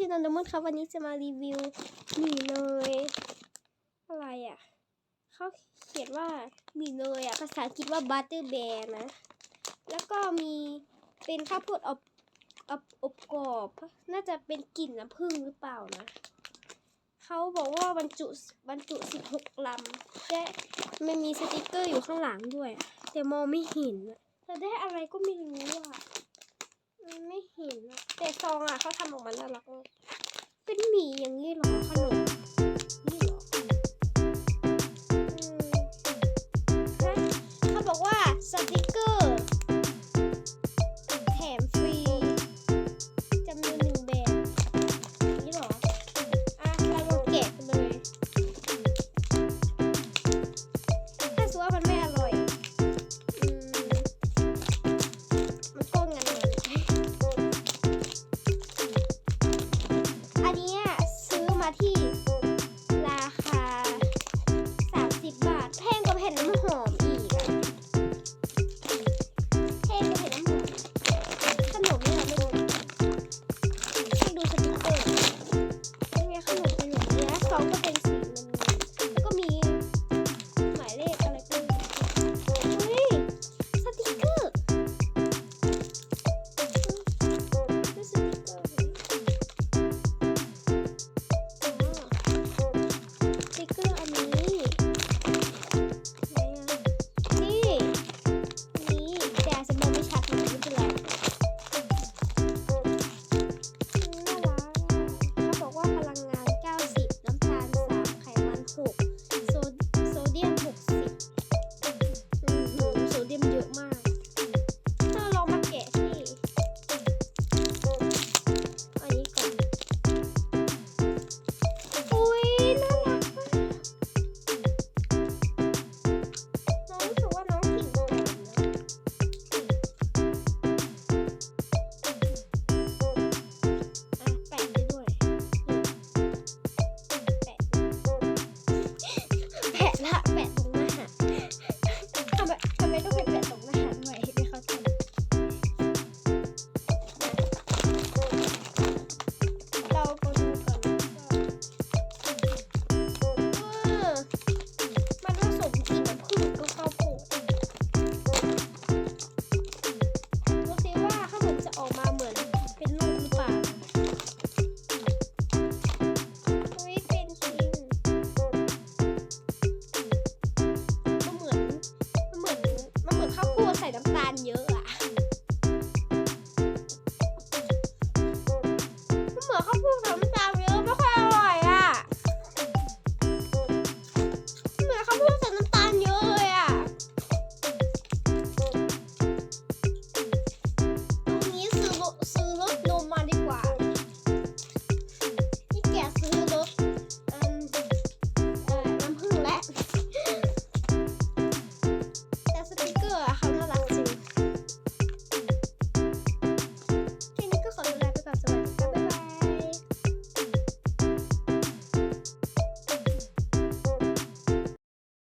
ชื่อนันดมอนครับวันนี้จะมารีวิวหมี่เลย อะไรอะ่ะเขาเขียนว่าหมี่เลยอะ่ะภาษาอังกฤษว่าบัตเตอร์แบร์นะ แล้วก็มีเป็นข้าวโพดอบอบอบกรอบ น่าจะเป็นกลิ่นน้ำผึ้งหรือเปล่านะเขาบอกว่าบรรจุบรรจุสิบหกลำและม่มีสติกเกอร์อยู่ข้างหลังด้วย แต่มองไม่เห็นจะได้อะไรก็ไม่รู้อะ ไม่เห็นอะแต่ซองอะเขาทำออกมาน่ารักมากเป็นหมีอย่างนี้หรอ